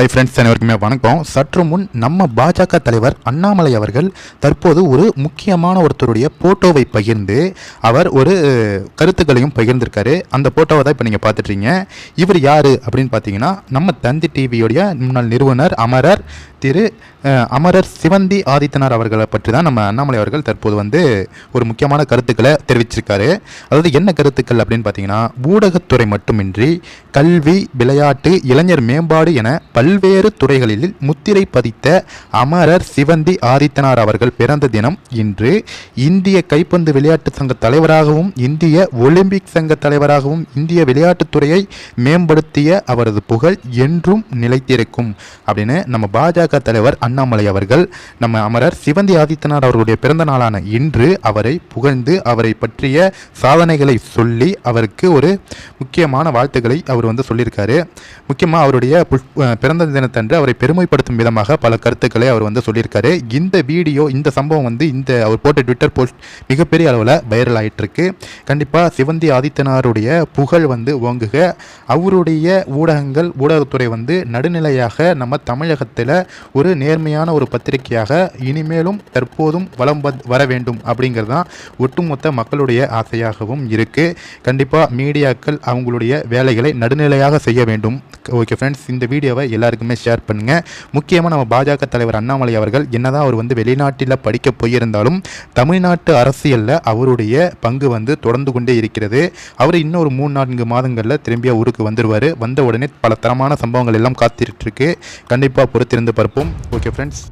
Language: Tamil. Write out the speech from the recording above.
ஹை ஃப்ரெண்ட்ஸ் அனைவருக்குமே வணக்கம். சற்று முன் நம்ம பாஜக தலைவர் அண்ணாமலை அவர்கள் தற்போது ஒரு முக்கியமான ஒருத்தருடைய போட்டோவை பகிர்ந்து அவர் ஒரு கருத்துக்களையும் பகிர்ந்திருக்காரு. அந்த போட்டோவை தான் இப்போ நீங்கள் பார்த்துட்றீங்க. இவர் யார் அப்படின்னு பார்த்தீங்கன்னா நம்ம தந்தி டிவியோடைய முன்னாள் நிறுவனர் அமரர் திரு அமரர் சிவந்தி ஆதித்தனார் அவர்களை பற்றி தான் நம்ம அண்ணாமலை அவர்கள் தற்போது வந்து ஒரு முக்கியமான கருத்துக்களை தெரிவிச்சிருக்காரு. அதாவது என்ன கருத்துக்கள் அப்படின்னு பார்த்தீங்கன்னா ஊடகத்துறை மட்டுமின்றி கல்வி விளையாட்டு இளைஞர் மேம்பாடு என பல்வேறு துறைகளில் முத்திரை பதித்த அமரர் சிவந்தி ஆதித்தனார் அவர்கள் பிறந்த தினம் இன்று இந்திய கைப்பந்து விளையாட்டு சங்க தலைவராகவும் இந்திய ஒலிம்பிக் சங்க தலைவராகவும் இந்திய விளையாட்டுத்துறையை மேம்படுத்திய அவரது புகழ் என்றும் நிலைத்திருக்கும் அப்படின்னு நம்ம பாஜக தலைவர் அண்ணாமலை அவர்கள் நம்ம அமரர் சிவந்தி ஆதித்தனார் அவர்களுடைய பிறந்த நாளான இன்று அவரை புகழ்ந்து அவரை பற்றிய சாதனைகளை சொல்லி அவருக்கு ஒரு முக்கியமான வாழ்த்துக்களை அவர் வந்து சொல்லியிருக்காரு. முக்கியமாக அவருடைய புஷ்- பிறந்த தினத்தன்று அவரை பெருமைப்படுத்தும் விதமாக பல கருத்துக்களை அவர் வந்து சொல்லியிருக்காரு. இந்த வீடியோ இந்த சம்பவம் வந்து இந்த அவர் போட்ட ட்விட்டர் போஸ்ட் மிகப்பெரிய அளவில் வைரல் ஆயிட்டிருக்கு. கண்டிப்பாக சிவந்தி ஆதித்தனாருடைய புகழ் வந்து ஓங்குக. அவருடைய ஊடகங்கள் ஊடகத்துறை வந்து நடுநிலையாக நம்ம தமிழகத்தில் ஒரு நேர்மையான ஒரு பத்திரிகையாக இனிமேலும் தற்போதும் வலம் வந்- வர வேண்டும் அப்படிங்கிறது தான் ஒட்டுமொத்த மக்களுடைய ஆசையாகவும் இருக்குது கண்டிப்பாக மீடியாக்கள் அவங்களுடைய வேலைகளை நடுநிலையாக செய்ய வேண்டும். ஓகே ஃப்ரெண்ட்ஸ் இந்த வீடியோவை எல்லாருக்குமே ஷேர் பண்ணுங்கள் முக்கியமாக நம்ம பாஜக தலைவர் அண்ணாமலை அவர்கள் என்னதான் அவர் வந்து வெளிநாட்டில் படிக்க போயிருந்தாலும் தமிழ்நாட்டு அரசியலில் அவருடைய பங்கு வந்து தொடர்ந்து கொண்டே இருக்கிறது. அவர் இன்னும் ஒரு மூணு நான்கு மாதங்களில் திரும்பிய ஊருக்கு வந்துடுவார் வந்த உடனே பல தரமான சம்பவங்கள் எல்லாம் காத்திருக்கு கண்டிப்பாக பொறுத்திருந்து பார்ப்போம். Okay friends